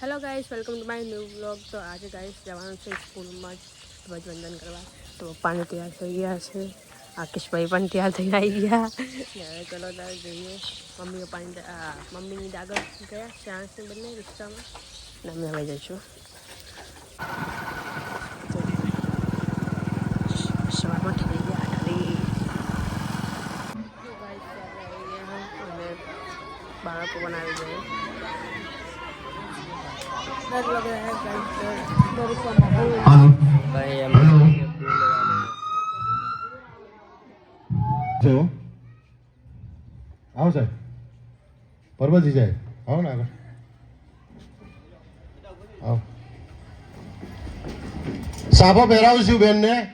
Hello guys welcome to my new blog તો આજે guys જવાનું છે સ્કૂલમાં ધ્વજવંદન કરવા. તો પપ્પાને તૈયાર થઈ ગયા છે. આકેશભાઈ પણ તૈયાર થઈ આવી ગયા. હવે ચલો તારે જઈએ. મમ્મી પપ્પાની મમ્મીની આગળ ગયા શ્યાંશને બંને રિક્ષામાં. ને અમે હવે જઈશું. સવારમાં થઈ ગયા અને બાળકો બનાવી ગયા. જો આવો સાહેબ. પરબતજી સાહેબ આવો ને આગળ. આવો. સાફો પહેરાવું છું બેનને.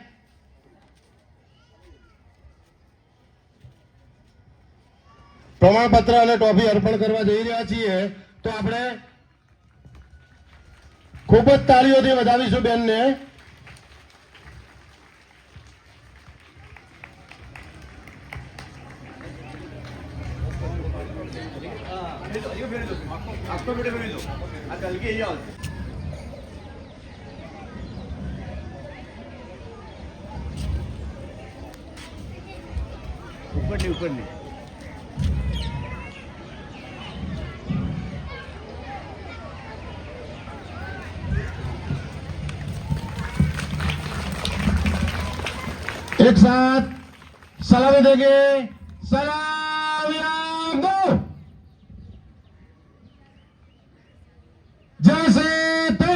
પ્રમાણપત્ર અને ટોફી અર્પણ કરવા જઈ રહ્યા છીએ. તો આપણે ખૂબ જ તાળીઓથી વધાવીશું બેનને. ઉપરની ઉપરની. एक साथ सलामी देंगे सलाम दो जैसे थे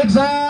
एक साथ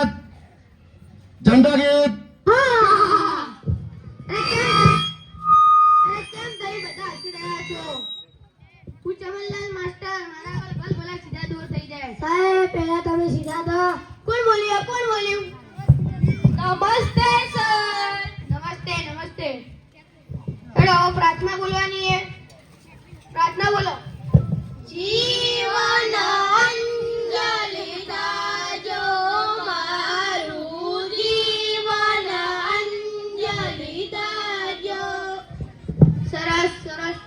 સરસ. સરસ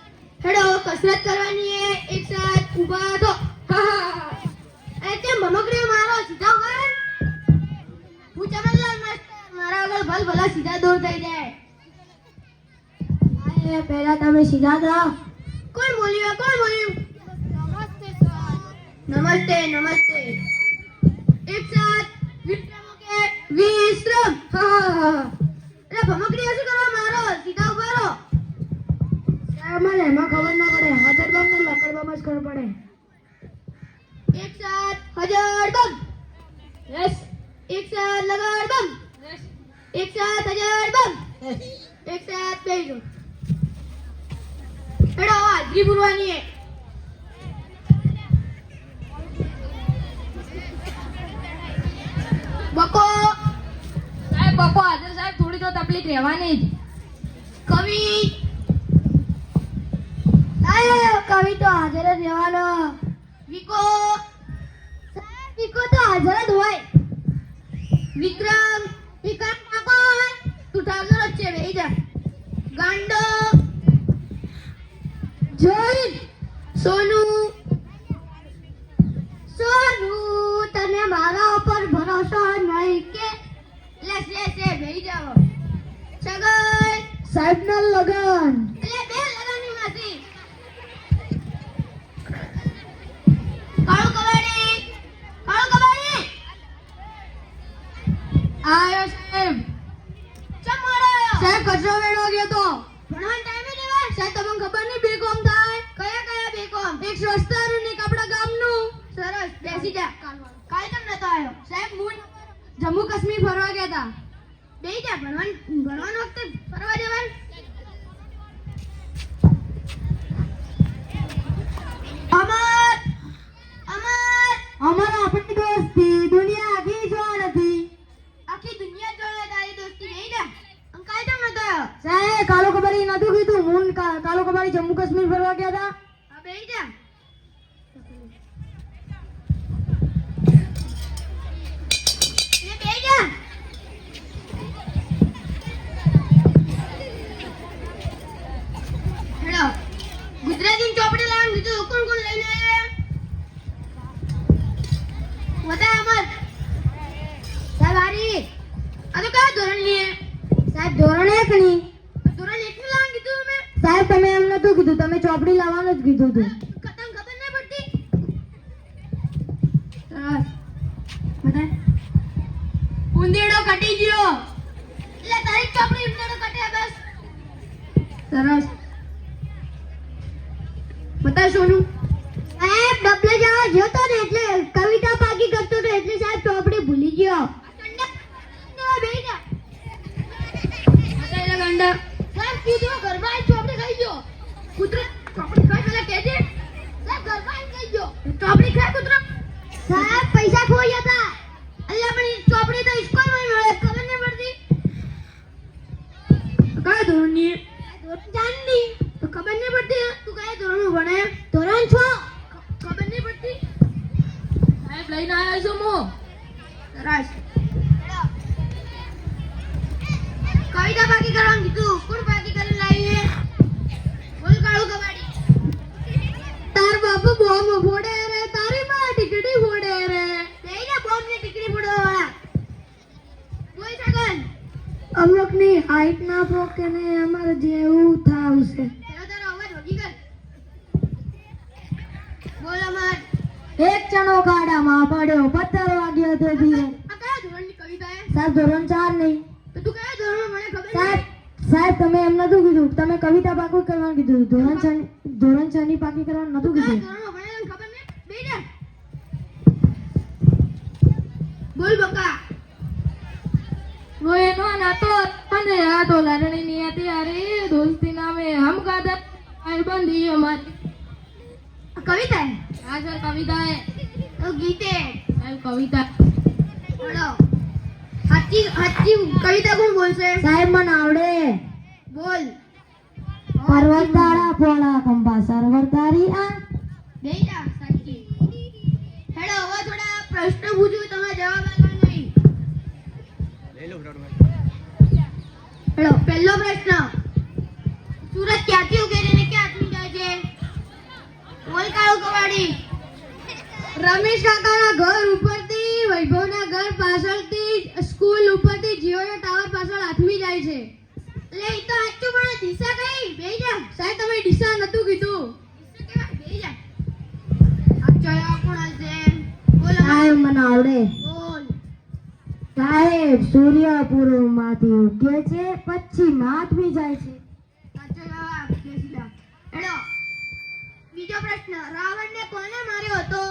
હેડો કસરત કરવાની છે એક સાથ ઊભા થો એ તે મનોક્રિય મારો સીધા ઊભા રહે. હું ચમનલાલ માસ્ટર મારા આગળ ભલ ભલા સીધા દૂર થઈ જાય. અરે પહેલા તમે સીધા થાઓ કોણ બોલ્યું કોણ બોલ્યું? નમસ્તે સર. નમસ્તે નમસ્તે. એક સાથ વિશ્રમ કે વિશ્રમ. હા હા હા એટલે ભમકડી શું એમાં ખબર ના પડે. હાજર બમ ને લકડ બમ જ ખબર પડે. એક સાથ હજાર બમ. યસ એક સાથ લગાડ બમ. એક સાથ હજાર બમ. એક સાથ દો એડો હાજરી પૂરવાની હે બકો. સાહેબ બકો હાજર સાહેબ થોડી તો તકલીફ રહેવાની જ. કવિ. કવિ તો હાજર જ રહેવાનો. વિકો. સાહેબ, વિકો તો હાજર જ હોય. વિક્રમ વિક્રમ ઠાકોર, તું ઠાકોર જ છે, બેહી જા. ગાંડો. જોઈ, સોનુ. સોનુ, તને મારા ઉપર ભરોસો નહીં કે? લેસ લે લે, બેહી જાઓ. સગન સાહેબના લગન. સાહેબ તમને ખબર નહીં બે કોમ થાય? કયા કયા બેકોમ એક સ્વસ્થાનું ને આપણા ગામનું. સરસ બેસી જા. કાલ કેમ નતો આવ્યો? સાહેબ હું જમ્મુ કાશ્મીર ફરવા ગયા હતા બે જા ભણવાન ભણવાન વખતે ફરવા જવાનું. અમર અમારા આપણી દોસ્તી દુનિયા આખી જોવા નથી આખી દુનિયા જોડે તારી દોસ્તી બેસી જા અને કાલ કેમ નતો આયો સાહેબ કાલો કબાડી નતું કીધું હું કા- કાલો કબાડી જમ્મુ કાશ્મીર ફરવા ગયા હતા? ઉંદેડો કટી ગયો. એટલે તારી ચોપડી ઉંદેડો કટે બસ. સરસ. બતાય સોનું. સાહેબ ડબલે જવા જતો ને એટલે કવિતા પાકી કરતો તો એટલે સાહેબ ચોપડી ભૂલી ગયો. સાહેબ કીધું ચોપડી ખાઈ ગયો. કૂતરો ચોપડી ખાઈ પેલા કહેજે ચોપડી ખાય કુતરો? સાહેબ પૈસા ખોઈ હતા અલ્યા પણ ચોપડી તો સ્કૂલમાં મળે ખબર નહીં પડતી. કયા ધોરણની? ધોરણ ચારની. તો ખબર નહીં પડતી તું કયા ધોરણ ભણે? ધોરણ છો. ખબર નહીં પડતી? સાહેબ લઈને આવ્યો છું હું સરસ કવિતા બાકી કરવાનું કીધું. કોણ બાકી કરીને લાવીએ બોલ કાળું કબાડી. તાર બાપુ બોમ્બ ફોડે રે તારી માં ટીકડી ફોડે રે લઈને બોમ્બ ને ટીકડી ફોડવા વાળા બોલ છગન અમુકની હાઈટ ના પોકે ને અમારે જેવું થાવશે. એક ચણો ગાડામાં પડ્યો પથ્થર વાગ્યો તે ધીરે સાહેબ ધોરણ ચાર નહીં સાહેબ સાહેબ તમે એમ નતું કીધું. તમે કવિતા પાકી કરવાનું કીધું. ધોરણ છ ધોરણ છ ની પાકી કરવાનું નતું કીધું. નહીં? બોલ બકા. કોઈ નો અને આ તો લડણી ની અત્યારે દોસ્તી નામે હમ ગાદર બંધી અમારી કવિતા હા સર કવિતા હે ગીતે? સાહેબ કવિતા. બોલો. હાચી હાચી કવિતા કોણ બોલશે? સાહેબ મને આવડે. બોલ. પરવરદારા પોળા કંબા સરવરદારી આ બેટા સાચી. હેડો હવે થોડા પ્રશ્ન પૂછું તમે જવાબ પહેલો પ્રશ્ન. સુરત ક્યાંથી ઉગે ને ક્યાંથી જાય છે? બોલ કાળુ કવાડી. રમેશ કાકાના ઘર ઉપરથી વૈભવના ઘર પાછળથી સ્કૂલ ઉપરથી જીઓના ટાવર પાછળ આથમી જાય છે. એટલે એ તો સાચું પણ દિશા કઈ? બે જા. સાહેબ તમે દિશા નતું સાહેબ સૂર્ય પૂર્વમાંથી ઉગે છે પછી આથમી જાય છે. સાચો જવાબ બેસી એડો બીજો પ્રશ્ન રાવણને કોને માર્યો હતો?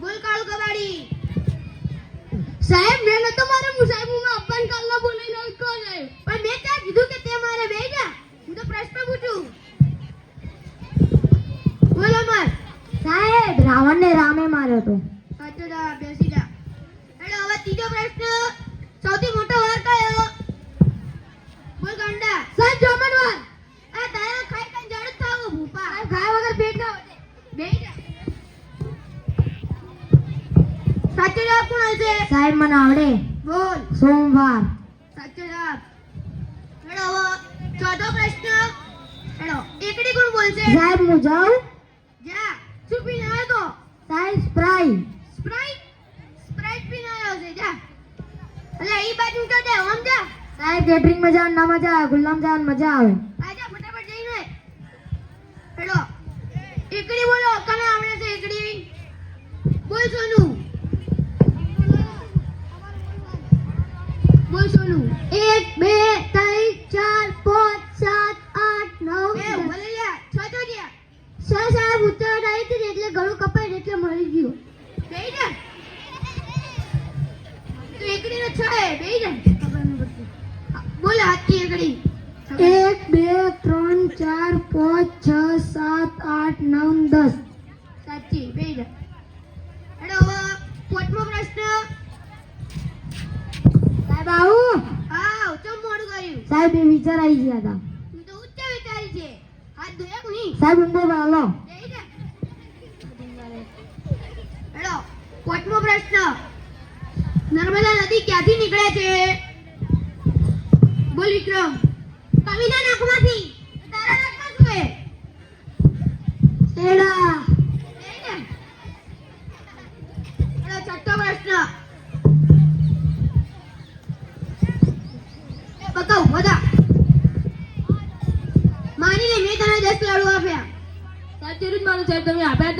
બોલ કાળુ કબાડી. સાહેબ મેં તો મારે હું સાહેબ હું અબ્બાન કાલના બોલી નો કો જાય પણ મેં ત્યાં કીધું કે તે મારે બે જા હું તો પ્રશ્ન પૂછું. બોલ અમર. સાહેબ રાવણને રામે માર્યો તો સાચો જવાબ બેસી જા હેડો હવે ત્રીજો પ્રશ્ન. સૌથી મોટો વાર કયો? બોલ ગાંડા. સાહેબ જમણવાર આ તારા ખાઈ કઈ જડ થાવ ભૂપા. આ ખાય વગર પેટ ના વધે. બેહી સાચો જવાબ કોણ હશે સાહેબ મને આવડે. બોલ. સોમવાર. સાચો જવાબ. હેડો ચોથો પ્રશ્ન. હેડો. એકડી કોણ બોલશે? સાહેબ હું જાઉં. જા. શું પીને તો? સાહેબ સ્પ્રાઇટ. સ્પ્રાઇટ? એટલે ઈ બાજુ તો દે ઓમ જા. સાહેબ કેટરિંગમાં જવાનું ના મજા આવે ગુલામ જાન મજા આવે. આજા ફટાફટ જઈને હેલો એકડી બોલો કને આવડે છે એકડી બોલ સોનું ત્રણ ચાર પાંચ છ સાત આઠ નવ દસ. સાચી હવે પોતમો પ્રશ્ન. સાહેબ આવું. આવ ચમ મોડું કર્યું? સાહેબ એ વિચાર આવી ગયા હતા. તું તો ઉચ્ચ વિચારી છે. હાથ ધોયા કે નહીં. સાહેબ ઊંધો વાલો હેલો પાંચમો પ્રશ્ન. નર્મદા નદી ક્યાંથી નીકળે છે? બોલ વિક્રમ. કવિના નાકમાંથી. તારા નાકમાં શું છે? એડા બેહી જા. હેડો છઠ્ઠો પ્રશ્ન. એ બધા માની મેં તને દસ લાડુ આપ્યા.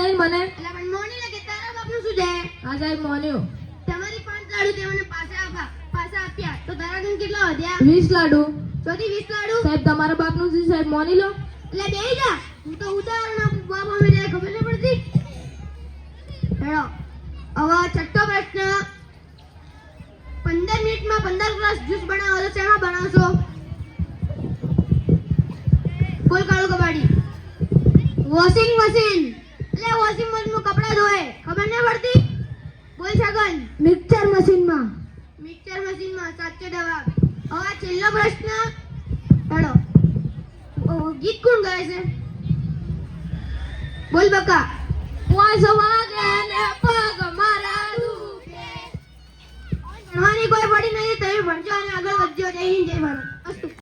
નહીં મને. એટલે પણ મોની લાગે તારા બાપનું શું છે? હા સાહેબ મોન્યું. તમારી પાંચ લાડુ તે મને પાછા આપ્યા પાછા આપ્યા. તો તારા કેટલા વધ્યા? વીસ લાડુ. ચોથી વીસ લાડુ સાહેબ તમારા બાપનું છે? સાહેબ મોની લો. એટલે બે જા. હું તો ઉદાહરણ આપું બાપ અમે જાય ખબર નહીં પડતી. હેડો. હવે છઠ્ઠો પ્રશ્ન. પંદર મિનિટમાં પંદર ગ્લાસ જ્યુસ બનાવો તો શેમાં બનાવશો? બોલ કાળુ કબાડી. Washing machine. એટલે વોશિંગ મશીનમાં કપડાં ધોએ ખબર નહીં પડતી? બોલ છગન. મિક્સર મશીનમાં. મિક્સર મશીનમાં સાચો જવાબ. હવે છેલ્લો પ્રશ્ન. હેડો ગીત કોણ ગાય છે? બોલ બકા. પાંચ વાગે ને પગ મારા દુખે ભણવાની કોઈ પડી નથી તમે ભણજો અને આગળ વધજો. જય હિન્દ જય ભારત.